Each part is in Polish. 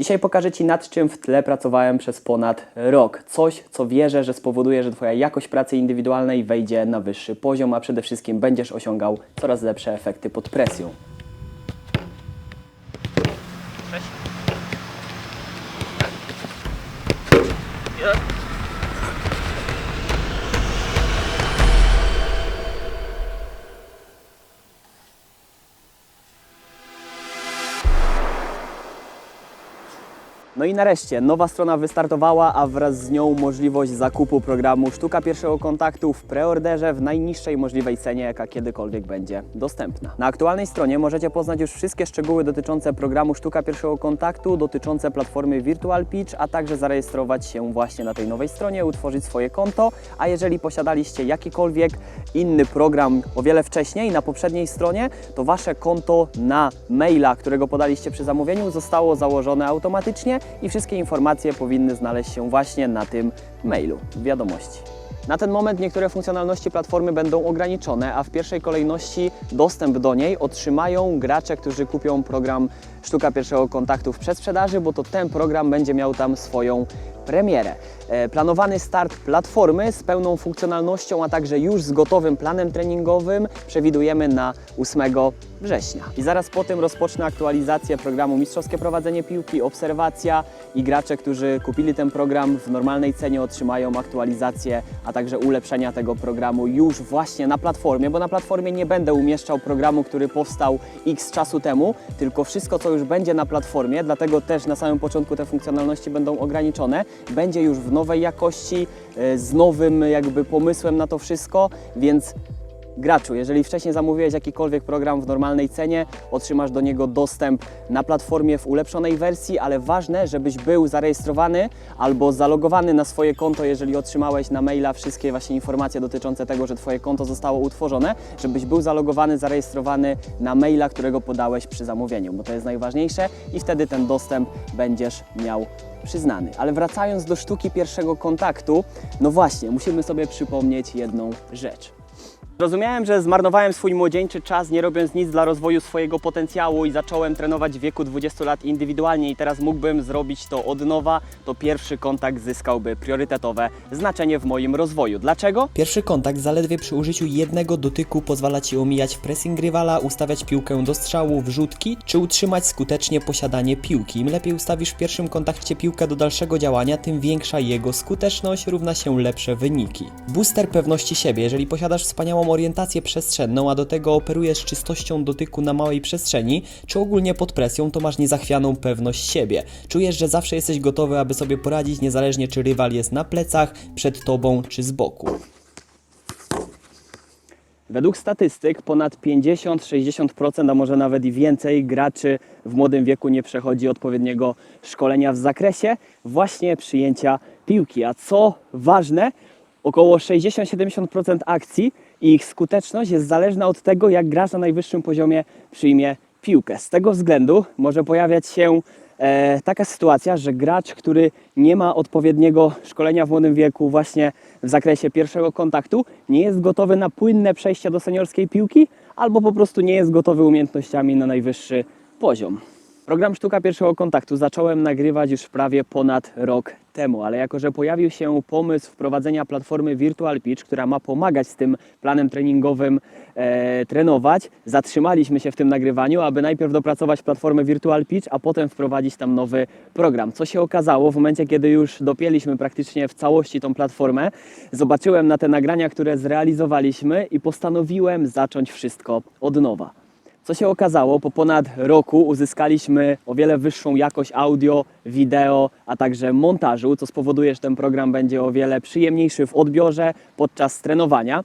Dzisiaj pokażę Ci nad czym w tle pracowałem przez ponad rok. Coś, co wierzę, że spowoduje, że Twoja jakość pracy indywidualnej wejdzie na wyższy poziom, a przede wszystkim będziesz osiągał coraz lepsze efekty pod presją. No i nareszcie, nowa strona wystartowała, a wraz z nią możliwość zakupu programu Sztuka Pierwszego Kontaktu w preorderze w najniższej możliwej cenie, jaka kiedykolwiek będzie dostępna. Na aktualnej stronie możecie poznać już wszystkie szczegóły dotyczące programu Sztuka Pierwszego Kontaktu, dotyczące platformy Virtual Pitch, a także zarejestrować się właśnie na tej nowej stronie, utworzyć swoje konto, a jeżeli posiadaliście jakikolwiek inny program o wiele wcześniej, na poprzedniej stronie, to Wasze konto na maila, którego podaliście przy zamówieniu, zostało założone automatycznie i wszystkie informacje powinny znaleźć się właśnie na tym mailu wiadomości. Na ten moment niektóre funkcjonalności platformy będą ograniczone, a w pierwszej kolejności dostęp do niej otrzymają gracze, którzy kupią program Sztuka Pierwszego Kontaktu w przedsprzedaży, bo to ten program będzie miał tam swoją premierę. E, Planowany start platformy z pełną funkcjonalnością, a także już z gotowym planem treningowym przewidujemy na 8 września. I zaraz po tym rozpocznę aktualizację programu Mistrzowskie Prowadzenie Piłki, Obserwacja i gracze, którzy kupili ten program w normalnej cenie otrzymają aktualizację, a także ulepszenia tego programu już właśnie na platformie, bo na platformie nie będę umieszczał programu, który powstał x czasu temu, tylko wszystko, co już będzie na platformie, dlatego też na samym początku te funkcjonalności będą ograniczone, będzie już w nowej jakości, e, z nowym jakby pomysłem na to wszystko, więc Graczu, jeżeli wcześniej zamówiłeś jakikolwiek program w normalnej cenie, otrzymasz do niego dostęp na platformie w ulepszonej wersji, ale ważne, żebyś był zarejestrowany albo zalogowany na swoje konto, jeżeli otrzymałeś na maila wszystkie właśnie informacje dotyczące tego, że Twoje konto zostało utworzone, żebyś był zalogowany, zarejestrowany na maila, którego podałeś przy zamówieniu, bo to jest najważniejsze i wtedy ten dostęp będziesz miał przyznany. Ale wracając do sztuki pierwszego kontaktu, no właśnie, musimy sobie przypomnieć jedną rzecz. Zrozumiałem, że zmarnowałem swój młodzieńczy czas, nie robiąc nic dla rozwoju swojego potencjału i zacząłem trenować w wieku 20 lat indywidualnie i teraz mógłbym zrobić to od nowa, to pierwszy kontakt zyskałby priorytetowe znaczenie w moim rozwoju. Dlaczego? Pierwszy kontakt zaledwie przy użyciu jednego dotyku pozwala Ci omijać pressing rywala, ustawiać piłkę do strzału, wrzutki, czy utrzymać skutecznie posiadanie piłki. Im lepiej ustawisz w pierwszym kontakcie piłkę do dalszego działania, tym większa jego skuteczność równa się lepsze wyniki. Booster pewności siebie. Jeżeli posiadasz wspaniałą orientację przestrzenną, a do tego operujesz czystością dotyku na małej przestrzeni, czy ogólnie pod presją, to masz niezachwianą pewność siebie. Czujesz, że zawsze jesteś gotowy, aby sobie poradzić, niezależnie czy rywal jest na plecach, przed tobą czy z boku. Według statystyk ponad 50-60%, a może nawet i więcej graczy w młodym wieku nie przechodzi odpowiedniego szkolenia w zakresie właśnie przyjęcia piłki. A co ważne, około 60-70% akcji i ich skuteczność jest zależna od tego, jak gracz na najwyższym poziomie przyjmie piłkę. Z tego względu może pojawiać się e, taka sytuacja, że gracz, który nie ma odpowiedniego szkolenia w młodym wieku właśnie w zakresie pierwszego kontaktu, nie jest gotowy na płynne przejście do seniorskiej piłki albo po prostu nie jest gotowy umiejętnościami na najwyższy poziom. Program Sztuka Pierwszego Kontaktu zacząłem nagrywać już prawie ponad rok temu, ale jako, że pojawił się pomysł wprowadzenia platformy Virtual Pitch, która ma pomagać z tym planem treningowym e, trenować, zatrzymaliśmy się w tym nagrywaniu, aby najpierw dopracować platformę Virtual Pitch, a potem wprowadzić tam nowy program. Co się okazało w momencie, kiedy już dopięliśmy praktycznie w całości tą platformę, zobaczyłem na te nagrania, które zrealizowaliśmy i postanowiłem zacząć wszystko od nowa. Co się okazało, po ponad roku uzyskaliśmy o wiele wyższą jakość audio, wideo, a także montażu, co spowoduje, że ten program będzie o wiele przyjemniejszy w odbiorze podczas trenowania.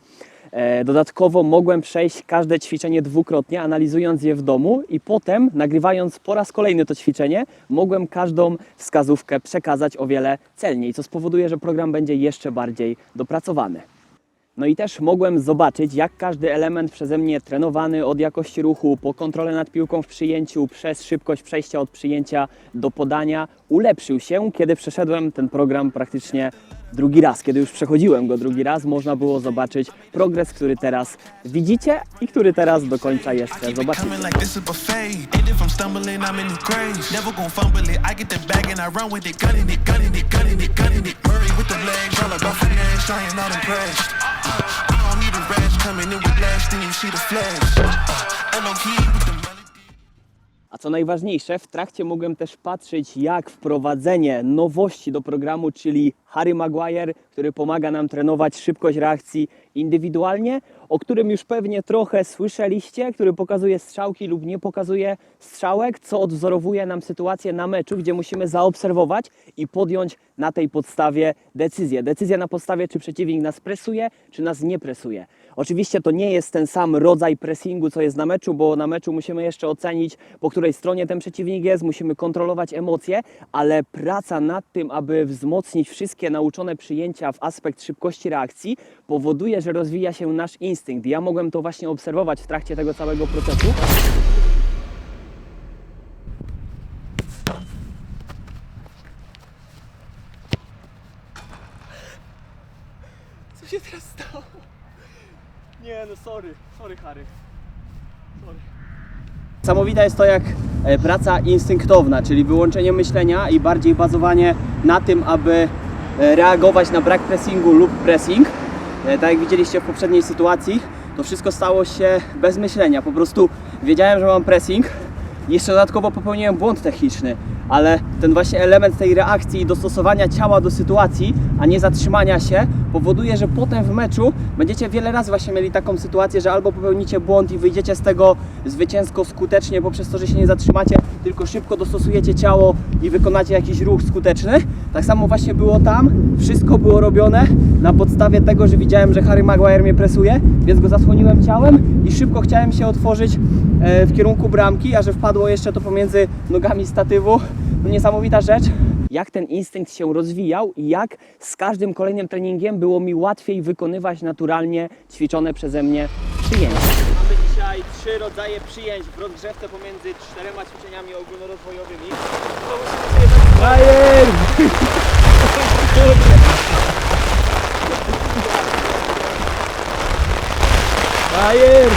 E, Dodatkowo mogłem przejść każde ćwiczenie dwukrotnie, analizując je w domu i potem, nagrywając po raz kolejny to ćwiczenie, mogłem każdą wskazówkę przekazać o wiele celniej, co spowoduje, że program będzie jeszcze bardziej dopracowany. No i też mogłem zobaczyć, jak każdy element przeze mnie trenowany od jakości ruchu, po kontrolę nad piłką w przyjęciu, przez szybkość przejścia od przyjęcia do podania, ulepszył się, kiedy przeszedłem ten program praktycznie drugi raz. Kiedy już przechodziłem go drugi raz, można było zobaczyć progres, który teraz widzicie i który teraz do końca jeszcze zobaczycie. A co najważniejsze, w trakcie mogłem też patrzeć, jak wprowadzenie nowości do programu, czyli Harry Maguire, który pomaga nam trenować szybkość reakcji indywidualnie, o którym już pewnie trochę słyszeliście, który pokazuje strzałki lub nie pokazuje strzałek, co odwzorowuje nam sytuację na meczu, gdzie musimy zaobserwować i podjąć na tej podstawie decyzję. Decyzja na podstawie, czy przeciwnik nas presuje, czy nas nie presuje. Oczywiście to nie jest ten sam rodzaj pressingu, co jest na meczu, bo na meczu musimy jeszcze ocenić, po której stronie ten przeciwnik jest, musimy kontrolować emocje, ale praca nad tym, aby wzmocnić wszystkie nauczone przyjęcia w aspekt szybkości reakcji, powoduje, że rozwija się nasz instynkt. Ja mogłem to właśnie obserwować w trakcie tego całego procesu. Co się teraz stało? Nie, no sorry, sorry Harry. Sorry. Niesamowite jest to, jak e, praca instynktowna, czyli wyłączenie myślenia i bardziej bazowanie na tym, aby e, reagować na brak pressingu lub pressing. E, Tak jak widzieliście w poprzedniej sytuacji, to wszystko stało się bez myślenia. Po prostu wiedziałem, że mam pressing. Jeszcze dodatkowo popełniłem błąd techniczny, ale ten właśnie element tej reakcji i dostosowania ciała do sytuacji, a nie zatrzymania się, powoduje, że potem w meczu będziecie wiele razy właśnie mieli taką sytuację, że albo popełnicie błąd i wyjdziecie z tego zwycięsko skutecznie poprzez to, że się nie zatrzymacie, tylko szybko dostosujecie ciało i wykonacie jakiś ruch skuteczny. Tak samo właśnie było tam. Wszystko było robione na podstawie tego, że widziałem, że Harry Maguire mnie presuje, więc go zasłoniłem ciałem i szybko chciałem się otworzyć e, w kierunku bramki, a że wpadło jeszcze to pomiędzy nogami statywu. No niesamowita rzecz. Jak ten instynkt się rozwijał i jak z każdym kolejnym treningiem było mi łatwiej wykonywać naturalnie ćwiczone przeze mnie przyjęcia. Mamy dzisiaj trzy rodzaje przyjęć w rozgrzewce pomiędzy czterema ćwiczeniami ogólnorozwojowymi. Bajer! Bajer!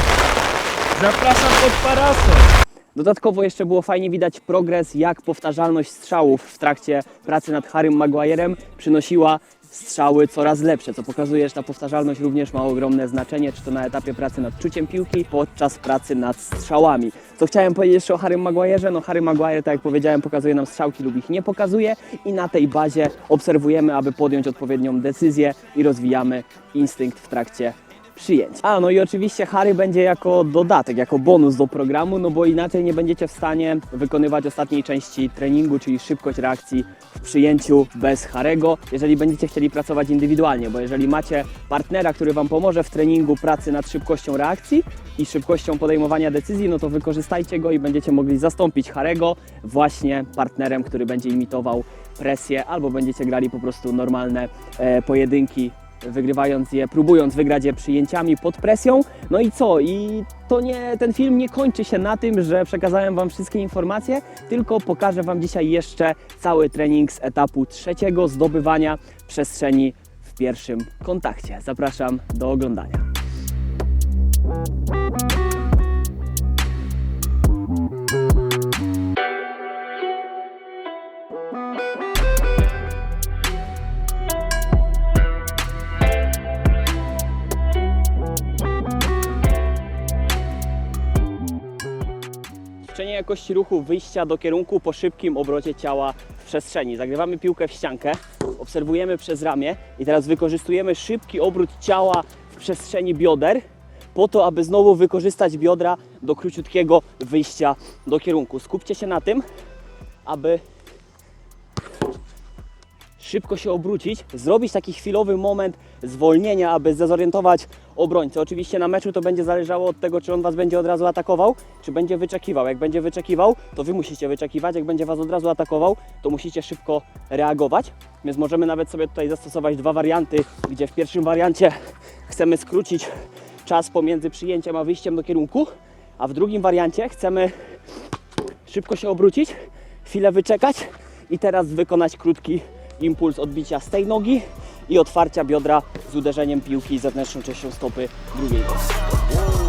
Zapraszam pod parasol! Dodatkowo jeszcze było fajnie widać progres, jak powtarzalność strzałów w trakcie pracy nad Harrym Maguirem przynosiła strzały coraz lepsze, co pokazuje, że ta powtarzalność również ma ogromne znaczenie, czy to na etapie pracy nad czuciem piłki, podczas pracy nad strzałami. Co chciałem powiedzieć jeszcze o Harrym Maguire'ze? No Harry Maguire, tak jak powiedziałem, pokazuje nam strzałki lub ich nie pokazuje i na tej bazie obserwujemy, aby podjąć odpowiednią decyzję i rozwijamy instynkt w trakcie przyjęć. A, no i oczywiście Harry będzie jako dodatek, jako bonus do programu, no bo inaczej nie będziecie w stanie wykonywać ostatniej części treningu, czyli szybkość reakcji w przyjęciu bez Harego, jeżeli będziecie chcieli pracować indywidualnie, bo jeżeli macie partnera, który Wam pomoże w treningu pracy nad szybkością reakcji i szybkością podejmowania decyzji, no to wykorzystajcie go i będziecie mogli zastąpić Harego właśnie partnerem, który będzie imitował presję, albo będziecie grali po prostu normalne e, pojedynki wygrywając je, próbując wygrać je przyjęciami pod presją. No i co? I to nie, ten film nie kończy się na tym, że przekazałem Wam wszystkie informacje, tylko pokażę Wam dzisiaj jeszcze cały trening z etapu trzeciego zdobywania przestrzeni w pierwszym kontakcie. Zapraszam do oglądania. Jakości ruchu wyjścia do kierunku po szybkim obrocie ciała w przestrzeni. Zagrywamy piłkę w ściankę, obserwujemy przez ramię i teraz wykorzystujemy szybki obrót ciała w przestrzeni bioder po to, aby znowu wykorzystać biodra do króciutkiego wyjścia do kierunku. Skupcie się na tym, aby szybko się obrócić, zrobić taki chwilowy moment zwolnienia, aby zdezorientować obrońcę. Oczywiście na meczu to będzie zależało od tego, czy on Was będzie od razu atakował, czy będzie wyczekiwał. Jak będzie wyczekiwał, to Wy musicie wyczekiwać. Jak będzie Was od razu atakował, to musicie szybko reagować. Więc możemy nawet sobie tutaj zastosować dwa warianty, gdzie w pierwszym wariancie chcemy skrócić czas pomiędzy przyjęciem a wyjściem do kierunku, a w drugim wariancie chcemy szybko się obrócić, chwilę wyczekać i teraz wykonać krótki impuls odbicia z tej nogi i otwarcia biodra z uderzeniem piłki zewnętrzną częścią stopy drugiej nogi.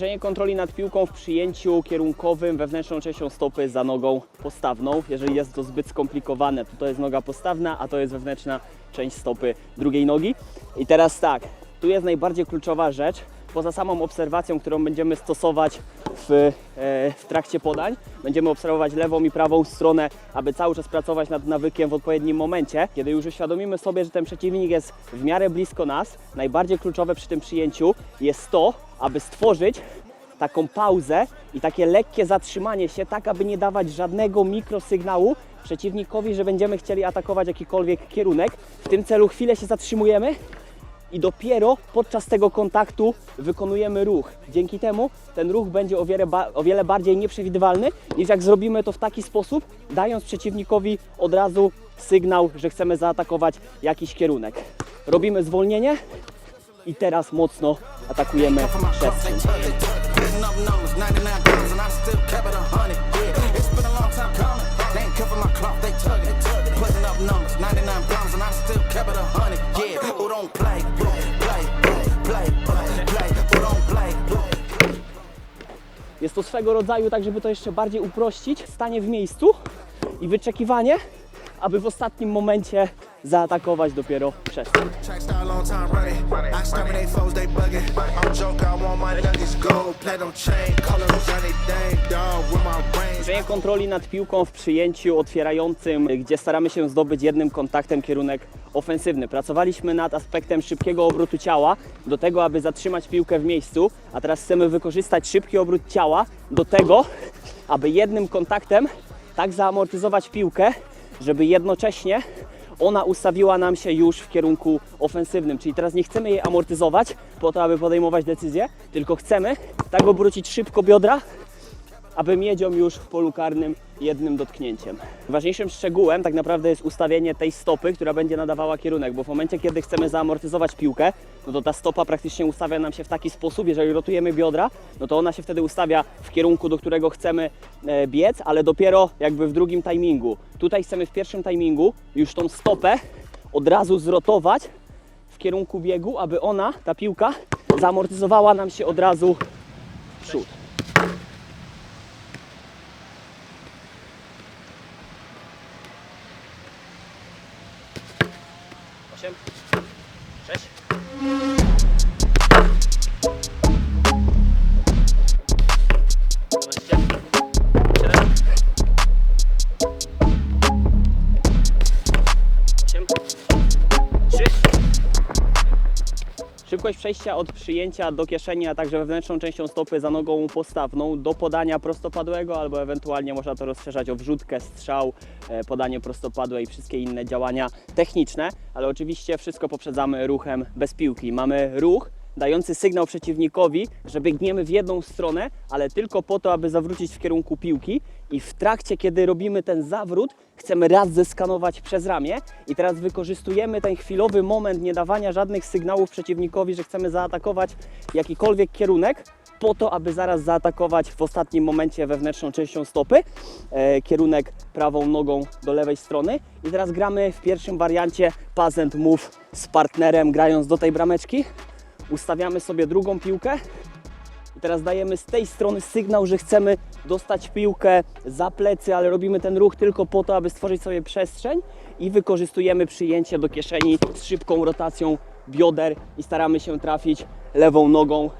Ćwiczenie kontroli nad piłką w przyjęciu kierunkowym wewnętrzną częścią stopy za nogą postawną. Jeżeli jest to zbyt skomplikowane, to to jest noga postawna, a to jest wewnętrzna część stopy drugiej nogi. I teraz tak, tu jest najbardziej kluczowa rzecz. Poza samą obserwacją, którą będziemy stosować w, e, w trakcie podań, będziemy obserwować lewą i prawą stronę, aby cały czas pracować nad nawykiem w odpowiednim momencie. Kiedy już uświadomimy sobie, że ten przeciwnik jest w miarę blisko nas, najbardziej kluczowe przy tym przyjęciu jest to, aby stworzyć taką pauzę i takie lekkie zatrzymanie się, tak aby nie dawać żadnego mikrosygnału przeciwnikowi, że będziemy chcieli atakować jakikolwiek kierunek. W tym celu chwilę się zatrzymujemy i dopiero podczas tego kontaktu wykonujemy ruch. Dzięki temu ten ruch będzie o wiele, o wiele bardziej nieprzewidywalny niż jak zrobimy to w taki sposób, dając przeciwnikowi od razu sygnał, że chcemy zaatakować jakiś kierunek. Robimy zwolnienie i teraz mocno atakujemy przestrzeń. tugging it. Putting up numbers, 99 pounds, and I still kept it a hundred. Yeah, it's been a long time coming. They ain't come for my cloth, they tugging it. Putting up numbers, 99 pounds, and I still kept it a hundred. Yeah, who don't play, play, play, play, play, who don't play. Jest to swego rodzaju, tak żeby to jeszcze bardziej uprościć, stanie w miejscu i wyczekiwanie, aby w ostatnim momencie zaatakować dopiero brains. Ćwiczenie kontroli nad piłką w przyjęciu otwierającym, gdzie staramy się zdobyć jednym kontaktem kierunek ofensywny. Pracowaliśmy nad aspektem szybkiego obrotu ciała do tego, aby zatrzymać piłkę w miejscu, a teraz chcemy wykorzystać szybki obrót ciała do tego, aby jednym kontaktem tak zaamortyzować piłkę, żeby jednocześnie ona ustawiła nam się już w kierunku ofensywnym. Czyli teraz nie chcemy jej amortyzować po to, aby podejmować decyzje, tylko chcemy tak obrócić szybko biodra, aby mieć ją już w polu karnym jednym dotknięciem. Ważniejszym szczegółem tak naprawdę jest ustawienie tej stopy, która będzie nadawała kierunek, bo w momencie, kiedy chcemy zaamortyzować piłkę, no to ta stopa praktycznie ustawia nam się w taki sposób, jeżeli rotujemy biodra, no to ona się wtedy ustawia w kierunku, do którego chcemy e, biec, ale dopiero jakby w drugim timingu. Tutaj chcemy w pierwszym timingu już tą stopę od razu zrotować w kierunku biegu, aby ona, ta piłka, zaamortyzowała nam się od razu w przód. Szybkość przejścia od przyjęcia do kieszeni, a także wewnętrzną częścią stopy za nogą postawną do podania prostopadłego, albo ewentualnie można to rozszerzać o wrzutkę, strzał, e, podanie prostopadłe i wszystkie inne działania techniczne, ale oczywiście wszystko poprzedzamy ruchem bez piłki. Mamy ruch dający sygnał przeciwnikowi, że biegniemy w jedną stronę, ale tylko po to, aby zawrócić w kierunku piłki i w trakcie, kiedy robimy ten zawrót, chcemy raz zeskanować przez ramię i teraz wykorzystujemy ten chwilowy moment nie dawania żadnych sygnałów przeciwnikowi, że chcemy zaatakować jakikolwiek kierunek, po to, aby zaraz zaatakować w ostatnim momencie wewnętrzną częścią stopy, e, kierunek prawą nogą do lewej strony. I teraz gramy w pierwszym wariancie pass and move z partnerem, grając do tej brameczki. Ustawiamy sobie drugą piłkę i teraz dajemy z tej strony sygnał, że chcemy dostać piłkę za plecy, ale robimy ten ruch tylko po to, aby stworzyć sobie przestrzeń i wykorzystujemy przyjęcie do kieszeni z szybką rotacją bioder i staramy się trafić lewą nogą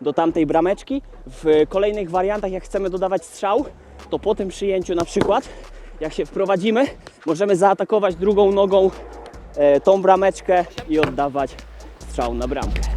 do tamtej brameczki. W kolejnych wariantach, jak chcemy dodawać strzał, to po tym przyjęciu na przykład, jak się wprowadzimy, możemy zaatakować drugą nogą e, tą brameczkę i oddawać strzał na bramkę.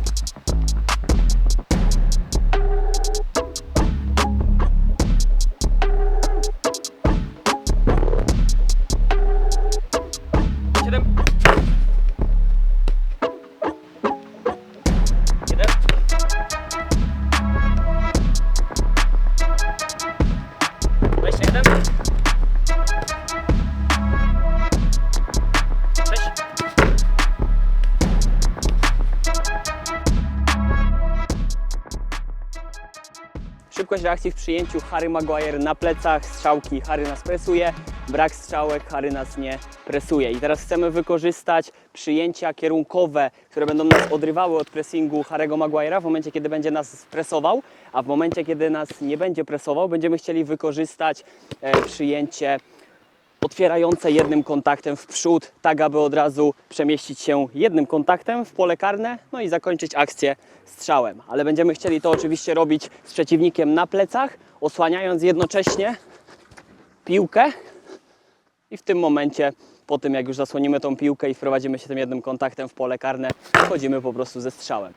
Szybkość reakcji w przyjęciu Harry Maguire na plecach, strzałki Harry nas presuje, brak strzałek Harry nas nie presuje. I teraz chcemy wykorzystać przyjęcia kierunkowe, które będą nas odrywały od pressingu Harry'ego Maguire'a w momencie, kiedy będzie nas presował, a w momencie, kiedy nas nie będzie presował, będziemy chcieli wykorzystać e, przyjęcie otwierające jednym kontaktem w przód, tak aby od razu przemieścić się jednym kontaktem w pole karne, no i zakończyć akcję strzałem. Ale będziemy chcieli to oczywiście robić z przeciwnikiem na plecach, osłaniając jednocześnie piłkę i w tym momencie, po tym jak już zasłonimy tą piłkę i wprowadzimy się tym jednym kontaktem w pole karne, wchodzimy po prostu ze strzałem.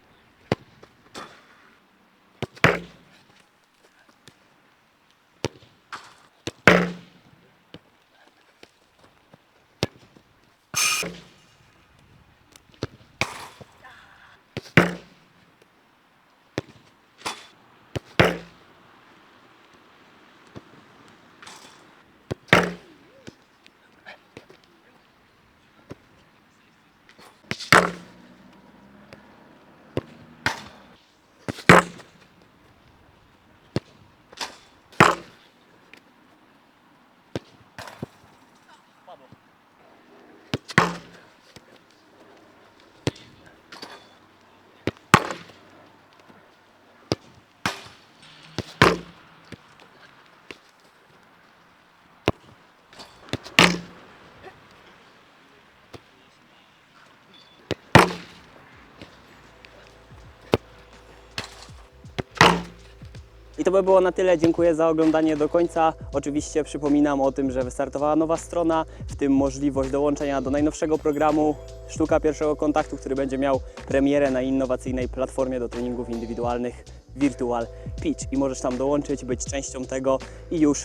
To by było na tyle. Dziękuję za oglądanie do końca. Oczywiście przypominam o tym, że wystartowała nowa strona, w tym możliwość dołączenia do najnowszego programu Sztuka Pierwszego Kontaktu, który będzie miał premierę na innowacyjnej platformie do treningów indywidualnych Virtual Pitch. I możesz tam dołączyć, być częścią tego i już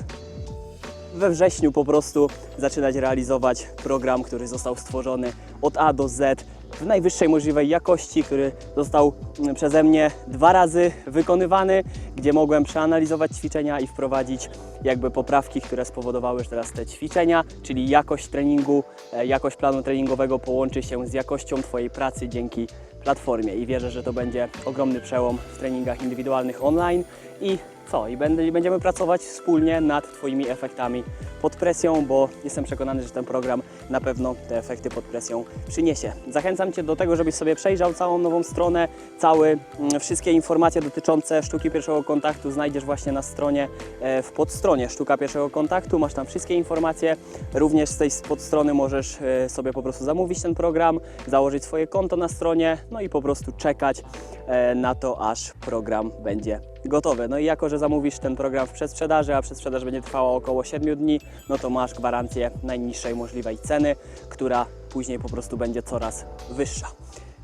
we wrześniu po prostu zaczynać realizować program, który został stworzony od A do Z w najwyższej możliwej jakości, który został przeze mnie dwa razy wykonywany, gdzie mogłem przeanalizować ćwiczenia i wprowadzić jakby poprawki, które spowodowały, że teraz te ćwiczenia, czyli jakość treningu, e, jakość planu treningowego połączy się z jakością Twojej pracy dzięki platformie. I wierzę, że to będzie ogromny przełom w treningach indywidualnych online i co? I będziemy pracować wspólnie nad Twoimi efektami pod presją, bo jestem przekonany, że ten program na pewno te efekty pod presją przyniesie. Zachęcam Cię do tego, żebyś sobie przejrzał całą nową stronę, cały, mm, wszystkie informacje dotyczące sztuki pierwszego kontaktu znajdziesz właśnie na stronie, e, w podstronie sztuka pierwszego kontaktu, masz tam wszystkie informacje, również z tej podstrony możesz e, sobie po prostu zamówić ten program, założyć swoje konto na stronie, no i po prostu czekać e, na to, aż program będzie gotowy. No i jako, że zamówisz ten program w przedsprzedaży, a przedsprzedaż będzie trwała około 7 dni, no to masz gwarancję najniższej możliwej ceny, która później po prostu będzie coraz wyższa.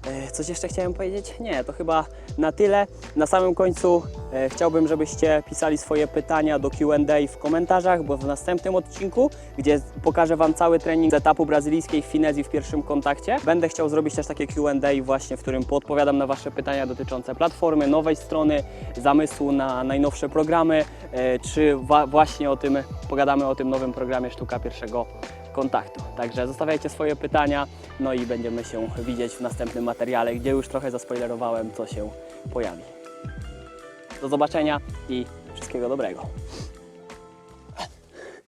E, Coś jeszcze chciałem powiedzieć? Nie, to chyba na tyle. Na samym końcu chciałbym, żebyście pisali swoje pytania do QA w komentarzach, bo w następnym odcinku, gdzie pokażę Wam cały trening z etapu brazylijskiej w finezji w pierwszym kontakcie, będę chciał zrobić też takie QA właśnie, w którym podpowiadam na Wasze pytania dotyczące platformy, nowej strony, zamysłu na najnowsze programy, e, czy właśnie o tym, pogadamy o tym nowym programie Sztuka Pierwszego kontaktu. Także zostawiajcie swoje pytania, no i będziemy się widzieć w następnym materiale, gdzie już trochę zaspoilerowałem, co się pojawi. Do zobaczenia i wszystkiego dobrego.